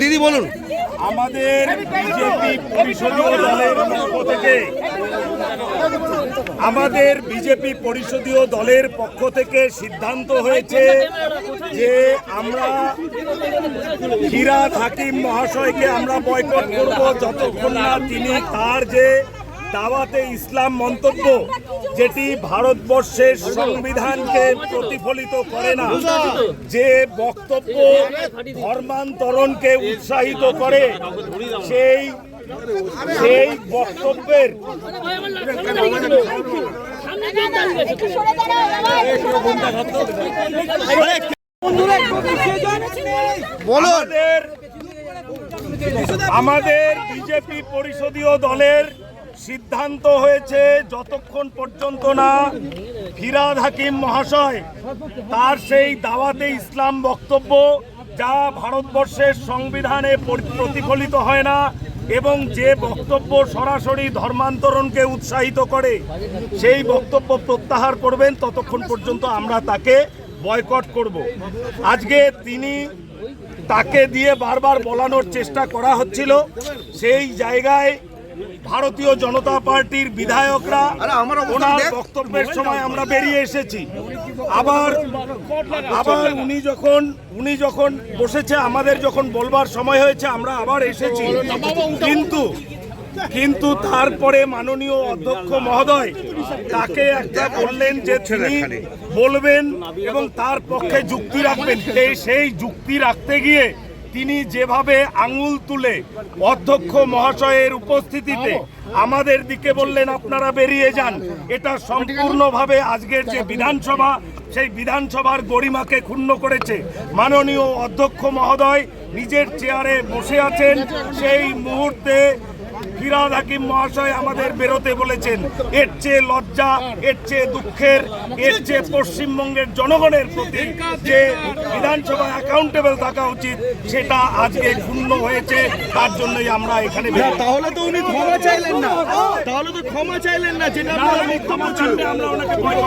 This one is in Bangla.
দিদি বলুন। আমাদের বিজেপি পরিষদীয় দলের পক্ষ থেকে, আমাদের বিজেপি পরিষদীয় দলের পক্ষ থেকে সিদ্ধান্ত হয়েছে যে আমরা ফিরাদ হাকিম মহাশয়কে আমরা বয়কট করব, যতক্ষণ না তিনি তার যে দাওয়াতে ইসলাম মন্তব্য যেটি ভারতবর্ষের সংবিধানকে প্রতিফলিত করে না যে বক্তব্য ধর্মান্তরণকে উৎসাহিত করে সেই সেই বক্তব্যের আমাদের আমাদের বিজেপি পরিষদীয় দলের সিদ্ধান্ত হয়েছে যতক্ষণ পর্যন্ত না ফিরাদ হাকিম মহাশয় তার সেই দাওয়াতে ইসলাম বক্তব্য, যা ভারতবর্ষের সংবিধানে প্রতিফলিত হয় না এবং যে বক্তব্য সরাসরি ধর্মান্তরণকে উৎসাহিত করে, সেই বক্তব্য প্রত্যাহার করবেন, ততক্ষণ পর্যন্ত আমরা তাকে বয়কট করব। আজকে তিনি তাকে দিয়ে বারবার বলানোর চেষ্টা করা হচ্ছিল। সেই জায়গায় ভারতীয় জনতা পার্টির বিধায়করা ওনার বক্তব্যের সময় আমরা বেরিয়ে এসেছি। আবার আবার উনি যখন উনি যখন বসেছে আমাদের যখন বলবার সময় হয়েছে আমরা আবার এসেছি। কিন্তু কিন্তু তারপরে মাননীয় অধ্যক্ষ মহোদয় তাকে একটা বললেন যে তিনি বলবেন এবং তার পক্ষে যুক্তি রাখবেন। সেই- সেই যুক্তি রাখতে গিয়ে তিনি যেভাবে আঙুল তুলে অধ্যক্ষ মহাশয়ের উপস্থিতিতে আমাদের দিকে বললেন, আপনারা বেরিয়ে যান। এটা সম্পূর্ণভাবে আজকের যে বিধানসভা, সেই বিধানসভার গরিমাকে ক্ষুণ্ণ করেছে। মাননীয় অধ্যক্ষ মহোদয় নিজের চেয়ারে বসে আছেন। সেই মুহূর্তে ফিরাদ হাকিম মহাশয় আমাদের বেরোতে বলেছেন। এর চেয়ে লজ্জা এর চেয়ে দুঃখের এর চেয়ে পশ্চিমবঙ্গের জনগণের প্রতি যে বিধানসভা অ্যাকাউন্টেবল থাকা উচিত সেটা আজকে ক্ষুণ্ণ হয়েছে। তার জন্যই আমরা এখানে তাহলে তো উনি ক্ষমা চাইলেন না। তাহলে তো ক্ষমা চাইলেন না যেটা আমরা ওনাকে করব।